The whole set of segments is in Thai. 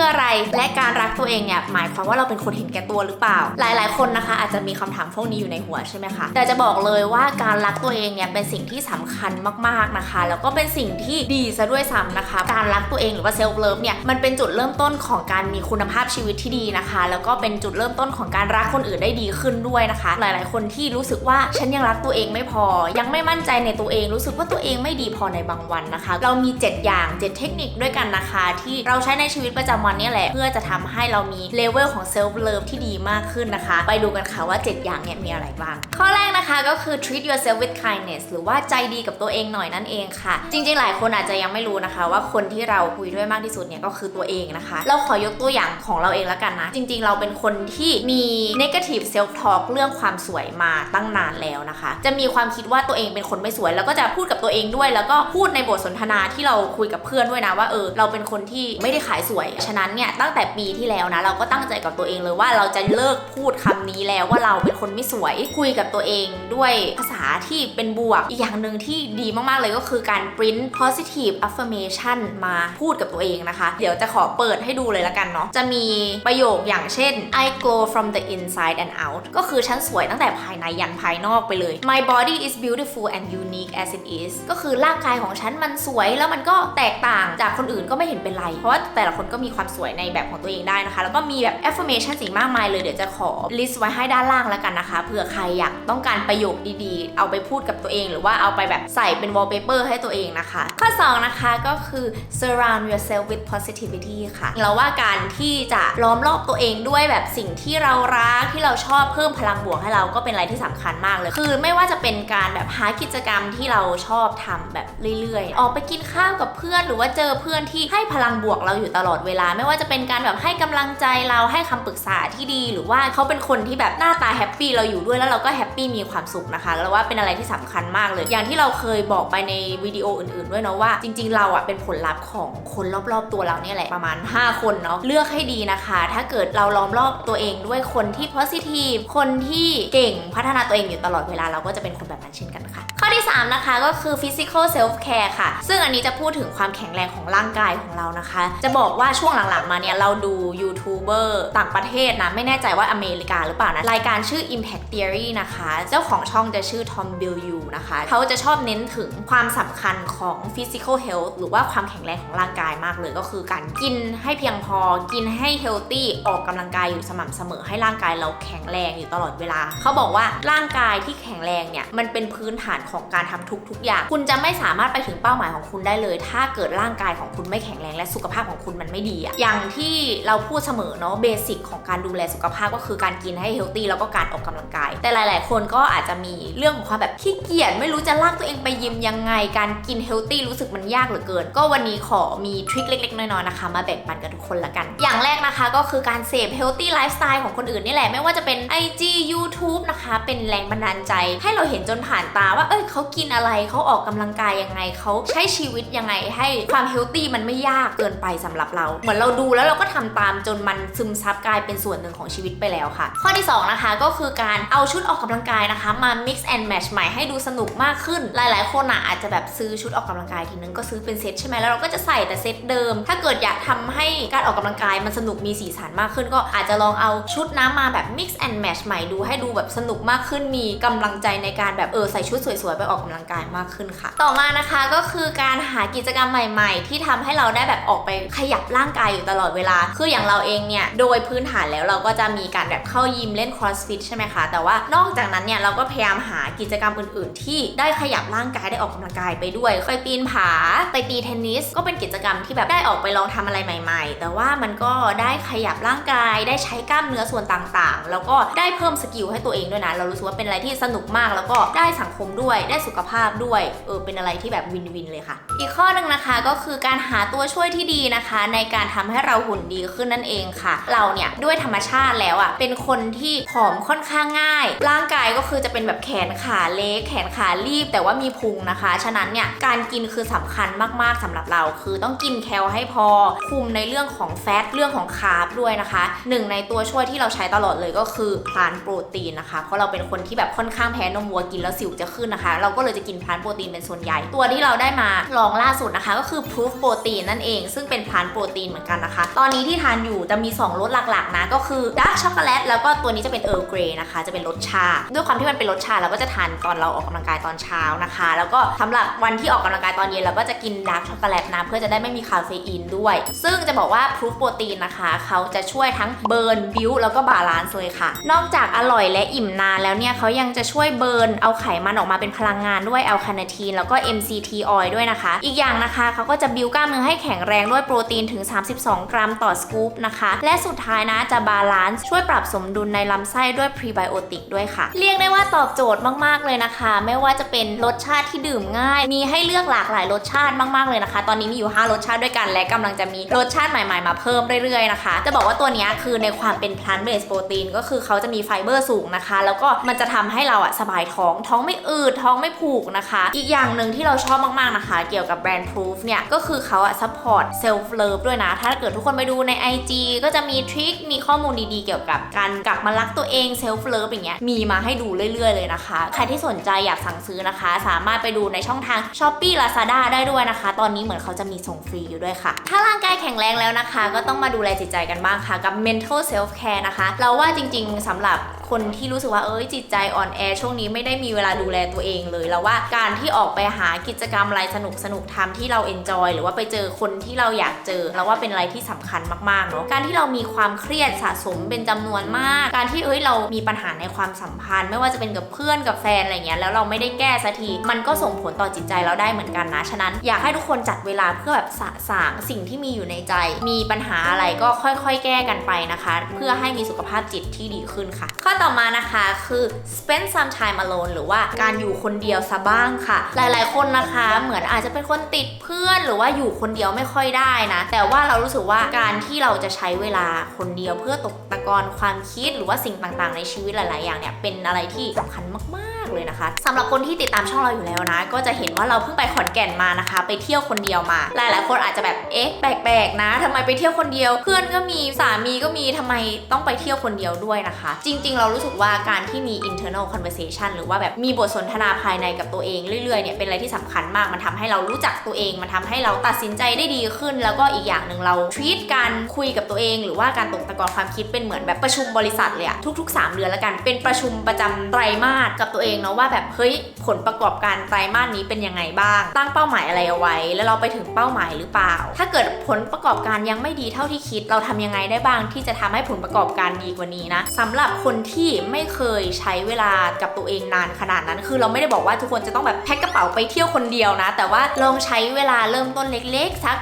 คืออะไร และการรักตัวเองเนี่ยหมายความว่าเราเป็นคนเห็นแก่ตัวหรือเปล่า หลาย ๆ คนนะคะ อาจจะมีคำถามพวกนี้อยู่ในหัวใช่ไหมคะ แต่จะบอกเลยว่าการรักตัวเองเนี่ยเป็นสิ่งที่สำคัญมาก ๆ นะคะ แล้วก็เป็นสิ่งที่ดีซะด้วยซ้ำนะคะ การรักตัวเองหรือว่าเซลฟ์เลิฟเนี่ยมันเป็นจุดเริ่มต้นของการมีคุณภาพชีวิตที่ดีนะคะ แล้วก็เป็นจุดเริ่มต้นของการรักคนอื่นได้ดีขึ้นด้วยนะคะ หลาย ๆ คนที่รู้สึกว่าฉันยังรักตัวเองไม่พอ ยังไม่มั่นใจในตัวเอง รู้สึกว่าตัวเองไม่ดีพอในบางวันนะคะ เรามี 7 อย่าง 7 เทคนิคด้วยกันนะคะ ที่เราใช้ในชีวิตประจำวันเนี่ยแหละ เพื่อจะทำให้เรามีเลเวลของเซลฟ์เลิฟที่ดีมากขึ้นนะคะ ไปดูกันค่ะว่า 7 อย่างเนี่ยมีอะไรบ้าง ข้อแรกนะคะก็คือ treat yourself with kindness หรือว่าใจดีกับตัวเองหน่อยนั่นเองค่ะ จริง ๆ หลายคนอาจจะยังไม่รู้นะคะ ว่าคนที่เราคุยด้วยมากที่สุดเนี่ยก็คือตัวเองนะคะ เราขอยกตัวอย่างของเราเองแล้วกันนะ จริง ๆ เราเป็นคนที่มี negative self talk เรื่องความสวยมาตั้งนานแล้วนะคะ จะมีความคิดว่าตัวเองเป็นคนไม่สวย แล้วก็จะพูดกับตัวเองด้วย แล้วก็พูดในบทสนทนาที่เราคุยกับเพื่อนด้วยนะว่าเออเราเป็นคนที่ไม่ได้ขายสวยฉะนั้นเนี่ยตั้งแต่ปีที่แล้วนะเราก็ตั้งใจกับตัวเองเลยว่าเราจะเลิกพูดคำนี้แล้วว่าเราเป็นคนไม่สวยคุยกับตัวเองด้วยภาษาที่เป็นบวกอีกอย่างหนึ่งที่ดีมากๆเลยก็คือการ print positive affirmation มาพูดกับตัวเองนะคะ เดี๋ยวจะขอเปิดให้ดูเลยละกันเนาะจะมีประโยคอย่างเช่น I glow from the inside and out ก็คือฉันสวยตั้งแต่ภายในยันภายนอกไปเลย My body is beautiful and unique as it is ก็คือร่างกายของฉันมันสวยแล้วมันก็แตกต่างจากคนอื่นก็ไม่เห็นเป็นไร เพราะว่าแต่ละคนก็มีความสวยในแบบของตัวเองได้นะคะ แล้วก็มีแบบ affirmation สิ่งมากมายเลยเดี๋ยวจะขอ list ไว้ให้ด้านล่างแล้วกันนะคะเผื่อใครอยากต้องการประโยคดีๆ เอาไปพูดกับตัวเอง หรือว่าเอาไปแบบใส่เป็น wallpaper ให้ตัวเองนะคะ ข้อ 2 นะคะก็คือ surround yourself with positivity ค่ะเราว่าการที่จะล้อมรอบตัวเองด้วยแบบสิ่งที่เรารักที่เราชอบเพิ่มพลังบวกให้เราก็เป็นอะไรที่สำคัญมากเลย คือไม่ว่าจะเป็นการแบบหากิจกรรมที่เราชอบทำแบบเรื่อยๆ ออกไปกินข้าวกับเพื่อน หรือว่าเจอเพื่อนที่ให้พลังบวกเราอยู่ตลอดเวลาไม่ว่าจะเป็นการแบบให้กำลังใจเราให้คำปรึกษาที่ดี หรือว่าเขาเป็นคนที่แบบหน้าตาแฮปปี้เราอยู่ด้วยแล้วเราก็แฮปปี้มีความสุขนะคะแล้วว่าเป็นอะไรที่สำคัญมากเลย อย่างที่เราเคยบอกไปในวิดีโออื่นๆด้วยเนาะว่าจริง ๆ เราอะเป็นผลลัพธ์ของคนรอบๆตัวเราเนี่ยแหละประมาณ 5 คนเนาะเลือกให้ดีนะคะ ถ้าเกิดเราล้อมรอบตัวเองด้วยคนที่ positive คนที่เก่งพัฒนาตัวเองอยู่ตลอดเวลาเราก็จะเป็นคนแบบนั้นเช่นกันค่ะ ข้อที่ 3 นะคะก็คือ physical self care ค่ะ ซึ่งอันนี้จะพูดถึงความแข็งแรงของร่างกายของเรานะคะ จะบอกว่าช่วงหลังๆมาเนี่ยเราดูยูทูบเบอร์ต่างประเทศนะ ไม่แน่ใจว่าอเมริกาหรือเปล่านะ รายการชื่อ Impact Theory นะคะ เจ้าของช่องจะชื่อ Tom b i l l y u นะคะ เขาจะชอบเน้นถึงความสำคัญของ physical health หรือว่าความแข็งแรงของร่างกายมากเลยก็คือการกินให้เพียงพอกินให้ healthy ออกกำลังกายอยู่สม่ำเสมอให้ร่างกายเราแข็งแรงอยู่ตลอดเวลา เขาบอกว่าร่างกายที่แข็งแรงเนี่ยมันเป็นพื้นฐานของการทำทุก ๆ อย่าง คุณจะไม่สามารถไปถึงเป้าหมายของคุณได้เลย ถ้าเกิดร่างกายของคุณไม่แข็งแรงและสุขภาพของคุณมันไม่ดีอะอย่างที่เราพูดเสมอเนาะเบสิกของการดูแลสุขภาพก็คือการกินให้เฮลตี้แล้วก็การออกกำลังกาย แต่หลาย ๆ คนก็อาจจะมีเรื่องของความแบบขี้เกียจไม่รู้จะลากตัวเองไปยิมยังไง การกินเฮลตี้รู้สึกมันยากเหลือเกิน ก็วันนี้ขอมีทริคเล็ก ๆ น้อย ๆ นะคะ มาแบ่งปันกับทุกคนละกัน อย่างแรกนะคะก็คือการเสพเฮลตี้ไลฟ์สไตล์ของคนอื่นนี่แหละไม่ว่าจะเป็น IG YouTube นะคะ เป็นแรงบันดาลใจ ให้เราเห็นจนผ่านตาว่าเอ้ยเขากินอะไรเขาออกกำลังกายยังไงเขาใช้ชีวิตยังไงให้ความเฮลตี้มันไม่ยากเกินไปสำหรับเราเหมือนเราดูแล้วเราก็ทำตามจนมันซึมซับกลายเป็นส่วนหนึ่งของชีวิตไปแล้วค่ะ ข้อที่สองนะคะก็คือการเอาชุดออกกำลังกายนะคะ มา mix and match ใหม่ให้ดูสนุกมากขึ้น หลาย ๆ คนอะอาจจะแบบซื้อชุดออกกำลังกายทีนึงก็ซื้อเป็นเซตใช่ไหมแล้วเราก็จะใส่แต่เซตเดิม ถ้าเกิดอยากทำให้การออกกำลังกายมันสนุกมีสีสันมากขึ้น ก็อาจจะลองเอาชุดน้ำมาแบบ mix and match ใหม่ดูให้ดูแบบสนุกมากขึ้นมีกำลังใจในการแบบเออใส่ชุดสวย ๆ ไปออกกำลังกายมากขึ้นค่ะ ต่อมานะคะก็คือการหากิจกรรมใหม่ ๆ ที่ทำให้เราได้แบบออกไปขยับร่างกายอยู่ตลอดเวลา คืออย่างเราเองเนี่ย โดยพื้นฐานแล้วเราก็จะมีการแบบเข้ายิมเล่น crossfit ใช่ไหมคะ แต่ว่านอกจากนั้นเนี่ยเราก็พยายามหากิจกรรมอื่น ๆ ที่ได้ขยับร่างกายได้ออกกำลังกายไปด้วยเคยปีนผาไปตีเทนนิสก็เป็นกิจกรรมที่แบบได้ออกไปลองทำอะไรใหม่ ๆ แต่ว่ามันก็ได้ขยับร่างกาย ได้ใช้กล้ามเนื้อส่วนต่างๆ แล้วก็ได้เพิ่มสกิลให้ตัวเองด้วยนะ เรารู้สึกว่าเป็นอะไรที่สนุกมากแล้วก็ได้สังคมด้วยได้สุขภาพด้วยเออเป็นอะไรที่แบบวินวินเลยค่ะ อีกข้อหนึ่งนะคะก็คือการหาตัวช่วยที่ดีนะคะ ในการทำให้เราหุ่นดีขึ้นนั่นเองค่ะ เราเนี่ยด้วยธรรมชาติแล้วอะ่ะเป็นคนที่ผอมค่อนข้างง่าย ร่างกายก็คือจะเป็นแบบแขนขาเล็กแขนขารีบ แต่ว่ามีพุงนะคะ ฉะนั้นเนี่ยการกินคือสำคัญมากๆสำหรับเรา คือต้องกินแคลให้พอคุมในเรื่องของแฟตเรื่องของคาร์บด้วยนะคะหนึ่งในตัวช่วยที่เราใช้ตลอดเลยก็คือพลานโปรตีนนะคะ เพราะเราเป็นคนที่แบบค่อนข้างแพ้นมวัวกินแล้วสิวจะขึ้นนะคะ เราก็เลยจะกินพลานโปรตีนเป็นส่วนใหญ่ ตัวที่เราได้มาลองล่าสุดนะคะ ก็คือ proof โปรตีนนั่นเอง ซึ่งเป็นพลานโปรตีนเหมือนกันนะคะ ตอนนี้ที่ทานอยู่จะมี 2รสหลักๆนะก็คือดาร์กช็อกโกแลตแล้วก็ตัวนี้จะเป็นเออร์เกรย์นะคะ จะเป็นรสชา ด้วยความที่มันเป็นรสชาเราก็จะทานตอนเราออกกำลังกายตอนเช้านะคะ แล้วก็สำหรับวันที่ออกกำลังกายตอนเย็นเราก็จะกินดาร์กช็อกโกแลตนะเพื่อจะได้ไม่มีคาเฟอีนด้วย ซึ่งจะบอกว่า proof โปรตีนนะคะเขาจะช่วยทั้งเบิร์นบิวแล้วก็บาลานซ์เลยค่ะ นอกจากอร่อยและอิ่มนานแล้วเนี่ยเขายังจะช่วยเบิร์นเอาไขมันออกมาเป็นพลังงานด้วยแอลคาเนทีนแล้วก็ MCT oil ด้วยนะคะ อีกอย่างนะคะเขาก็จะบิวกล้ามเนื้อให้แข็งแรงด้วยโปรตีนถึง32 กรัมต่อสกู๊ปนะคะ และสุดท้ายนะจะบาลานซ์ช่วยปรับสมดุลในลำไส้ด้วยพรีไบโอติกด้วยค่ะ เรียกได้ว่าตอบโจทย์มาก ๆ เลยนะคะ ไม่ว่าจะเป็นรสชาติที่ดื่มง่าย มีให้เลือกหลากหลายรสชาติมาก ๆ เลยนะคะ ตอนนี้มีอยู่ 5 รสชาติด้วยกัน และกำลังจะมีรสชาติใหม่ ๆ มาเพิ่มเรื่อย ๆ นะคะ จะบอกว่าตัวนี้คือในความเป็น plant based protein ก็คือเขาจะมีไฟเบอร์สูงนะคะ แล้วก็มันจะทำให้เราอะสบายท้อง ท้องไม่อืด ท้องไม่ผูกนะคะ อีกอย่างหนึ่งที่เราชอบมาก ๆ นะคะ เกี่ยวกับแบรนด์ proof เนี่ย ก็คือเขาอะ support self love ด้วยนะ ถ้าาเกิดทุกคนไปดูใน IG ก็จะมีทริค มีข้อมูลดีๆ เกี่ยวกับการกลับมารักตัวเองเซลฟ์เลิฟอย่างเงี้ย มีมาให้ดูเรื่อยๆ เลยนะคะ ใครที่สนใจอยากสั่งซื้อนะคะ สามารถไปดูในช่องทาง s h อ p e e Lazada ได้ด้วยนะคะ ตอนนี้เหมือนเขาจะมีส่งฟรีอยู่ด้วยค่ะ ถ้าร่างกายแข็งแรงแล้วนะคะ ก็ต้องมาดูแลจิตใจกันบ้างค่ะ กับ mental self care นะคะ เราว่าจริงๆสำหรับ คนที่รู้สึกว่าเอ้ยจิตใจอ่อนแอช่วงนี้ไม่ได้มีเวลาดูแลตัวเองเลยแล้วว่าการที่ออกไปหากิจกรรมอะไรสนุกสนุกทำที่เรา enjoy หรือว่าไปเจอคนที่เราอยากเจอเราว่าเป็นอะไรที่สำคัญมากๆเนาะการที่เรามีความเครียดสะสมเป็นจำนวนมาก การที่เอ้ยเรามีปัญหาในความสัมพันธ์ ไม่ว่าจะเป็นกับเพื่อนกับแฟนอะไรเงี้ยแล้วเราไม่ได้แก้สักที มันก็ส่งผลต่อจิตใจเราได้เหมือนกันนะฉะนั้นอยากให้ทุกคนจัดเวลาเพื่อแบบสะสางสิ่งที่มีอยู่ในใจ มีปัญหาอะไรก็ค่อยๆ แก้กันไปนะคะ เพื่อให้มีสุขภาพจิตที่ดีขึ้นค่ะข้อต่อมานะคะคือ spend some time alone หรือว่าการอยู่คนเดียวซะบ้างค่ะ หลายๆ คนนะคะเหมือนอาจจะเป็นคนติดเพื่อนหรือว่าอยู่คนเดียวไม่ค่อยได้นะ แต่ว่าเรารู้สึกว่าการที่เราจะใช้เวลาคนเดียวเพื่อตกตะกอนความคิดหรือว่าสิ่งต่างๆ ในชีวิตหลาย ๆ อย่างเนี่ยเป็นอะไรที่สำคัญมาก เลยนะคะสำหรับคนที่ติดตามช่องเราอยู่แล้วนะ ก็จะเห็นว่าเราเพิ่งไปขอนแก่นมานะคะ ไปเที่ยวคนเดียวมา หลายๆคนอาจจะแบบเอ๊ะแปลกๆนะทำไมไปเที่ยวคนเดียว เพื่อนก็มีสามีก็มีทำไมต้องไปเที่ยวคนเดียวด้วยนะคะ จริง ๆ เรารู้สึกว่าการที่มี internal conversation หรือว่าแบบมีบทสนทนาภายในกับตัวเองเรื่อยๆเนี่ยเป็นอะไรที่สำคัญมากมันทำให้เรารู้จักตัวเอง มันทำให้เราตัดสินใจได้ดีขึ้น แล้วก็อีกอย่างหนึ่งเรา treat การคุยกับตัวเอง หรือว่าการตกตะกอนความคิดเป็นเหมือนแบบประชุมบริษัทเลยอะทุก ๆ 3 เดือนแล้วกันเป็นประชุมประจำไตรมาสกับตัวเองเนาะว่าแบบเฮ้ยผลประกอบการไตรมาสนี้เป็นยังไงบ้าง ตั้งเป้าหมายอะไรเอาไว้ แล้วเราไปถึงเป้าหมายหรือเปล่า ถ้าเกิดผลประกอบการยังไม่ดีเท่าที่คิด เราทำยังไงได้บ้างที่จะทำให้ผลประกอบการดีกว่านี้นะสำหรับคนที่ไม่เคยใช้เวลากับตัวเองนานขนาดนั้น คือเราไม่ได้บอกว่าทุกคนจะต้องแบบแพ็คกระเป๋าไปเที่ยวคนเดียวนะ แต่ว่าลองใช้เวลาเริ่มต้นเล็กๆสัก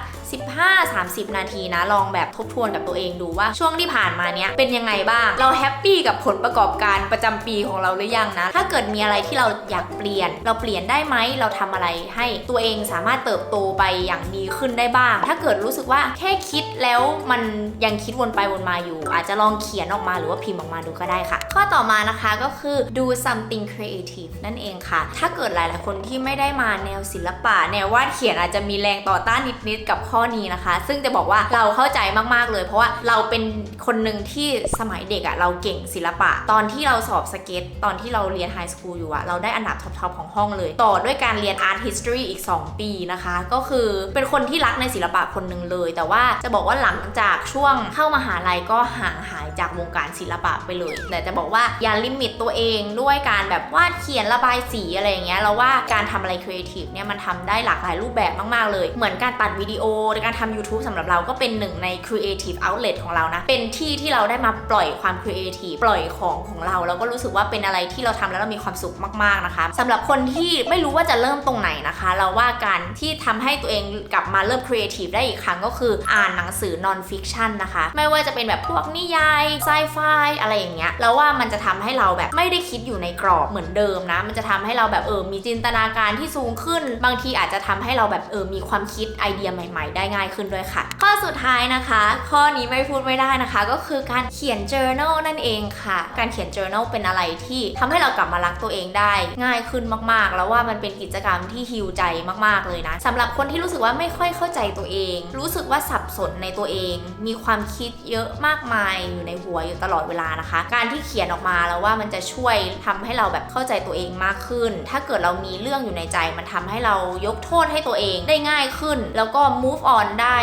15-30 นาทีนะ ลองแบบทบทวนกับตัวเองดูว่าช่วงที่ผ่านมาเนี้ยเป็นยังไงบ้าง เราแฮปปี้กับผลประกอบการประจำปีของเราหรือยังนะ ถ้าเกิดมีอะไรที่เราอยากเปลี่ยน เราเปลี่ยนได้ไหม เราทำอะไรให้ตัวเองสามารถเติบโตไปอย่างดีขึ้นได้บ้าง ถ้าเกิดรู้สึกว่าแค่คิดแล้วมันยังคิดวนไปวนมาอยู่ อาจจะลองเขียนออกมาหรือว่าพิมพ์ออกมาดูก็ได้ค่ะ ข้อต่อมานะคะก็คือ do something creative นั่นเองค่ะ ถ้าเกิดหลาย ๆ คนที่ไม่ได้มาแนวศิลปะแนววาดเขียนอาจจะมีแรงต่อต้านนิด ๆ กับข้อนี้นะคะ ซึ่งจะบอกว่าเราเข้าใจมากๆเลย เพราะว่าเราเป็นคนหนึ่งที่สมัยเด็กอะเราเก่งศิลปะ ตอนที่เราสอบสเก็ตตอนที่เราเรียนไฮสคูลอยู่อะเราได้อันดับท็อปๆของห้องเลย ต่อด้วยการเรียน Art History อีก 2 ปีนะคะ ก็คือเป็นคนที่รักในศิลปะคนหนึ่งเลย แต่ว่าจะบอกว่าหลังจากช่วงเข้ามหาลัยก็ห่างหายจากวงการศิลปะไปเลย แต่จะบอกว่าอย่าลิมิตตัวเองด้วยการแบบวาดเขียนระบายสีอะไรอย่างเงี้ยเราว่าการทำอะไรครีเอทีฟเนี่ยมันทำได้หลากหลายรูปแบบมากๆเลย เหมือนการตัดวิดีโอหรือการทำ YouTube สำหรับเราก็เป็นหนึ่งใน Creative Outlet ของเรานะ เป็นที่ที่เราได้มาปล่อยความ Creative ปล่อยของของเรา แล้วก็รู้สึกว่าเป็นอะไรที่เราทำแล้วเรามีความสุขมากๆนะคะสำหรับคนที่ไม่รู้ว่าจะเริ่มตรงไหนนะคะ เราว่าการที่ทำให้ตัวเองกลับมาเริ่ม Creative ได้อีกครั้งก็คืออ่านหนังสือ non fiction นะคะ ไม่ว่าจะเป็นแบบพวกนิยายไซไฟอะไรอย่างเงี้ยแล้วว่ามันจะทำให้เราแบบไม่ได้คิดอยู่ในกรอบเหมือนเดิมนะ มันจะทำให้เราแบบเออมีจินตนาการที่สูงขึ้น บางทีอาจจะทำให้เราแบบเออมีความคิดไอเดียใหม่ ๆได้ง่ายขึ้นด้วยค่ะ ข้อสุดท้ายนะคะ ข้อนี้ไม่พูดไม่ได้นะคะ ก็คือการเขียน journal นั่นเองค่ะ การเขียน journal เป็นอะไรที่ทำให้เรากลับมารักตัวเองได้ ง่ายขึ้นมากๆ แล้วว่ามันเป็นกิจกรรมที่ฮิวใจมากๆเลยนะสำหรับคนที่รู้สึกว่าไม่ค่อยเข้าใจตัวเอง รู้สึกว่าสับสนในตัวเอง มีความคิดเยอะมากมายอยู่ในหัวอยู่ตลอดเวลานะคะ การที่เขียนออกมาแล้วว่ามันจะช่วยทำให้เราแบบเข้าใจตัวเองมากขึ้น ถ้าเกิดเรามีเรื่องอยู่ในใจ มันทำให้เรายกโทษให้ตัวเองได้ง่ายขึ้น แล้วก็ move อ่อนได้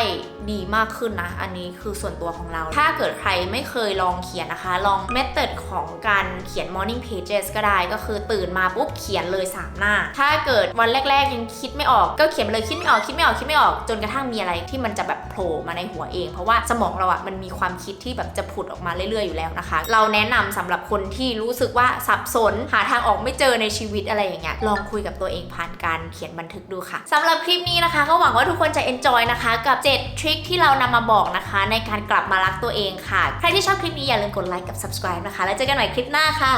ดีมากขึ้นนะ อันนี้คือส่วนตัวของเรา ถ้าเกิดใครไม่เคยลองเขียนนะคะ ลอง method ของการเขียน morning pages ก็ได้ก็คือตื่นมาปุ๊บเขียนเลย 3 หน้า ถ้าเกิดวันแรก ๆ ยังคิดไม่ออกก็เขียนไปเลยคิดไม่ออกคิดไม่ออกคิดไม่ออกจนกระทั่งมีอะไรที่มันจะแบบโผล่มาในหัวเอง เพราะว่าสมองเราอะมันมีความคิดที่แบบจะผุดออกมาเรื่อย ๆ อยู่แล้วนะคะ เราแนะนำสำหรับคนที่รู้สึกว่าสับสนหาทางออกไม่เจอในชีวิตอะไรอย่างเงี้ยลองคุยกับตัวเองผ่านการเขียนบันทึกดูค่ะสำหรับคลิปนี้นะคะก็หวังว่าทุกคนจะ enjoy นะคะกับ 7 ทริคที่เรานำมาบอกนะคะ ในการกลับมารักตัวเองค่ะ ใครที่ชอบคลิปนี้อย่าลืมกดไลค์กับ subscribe นะคะ แล้วเจอกันใหม่คลิปหน้าค่ะ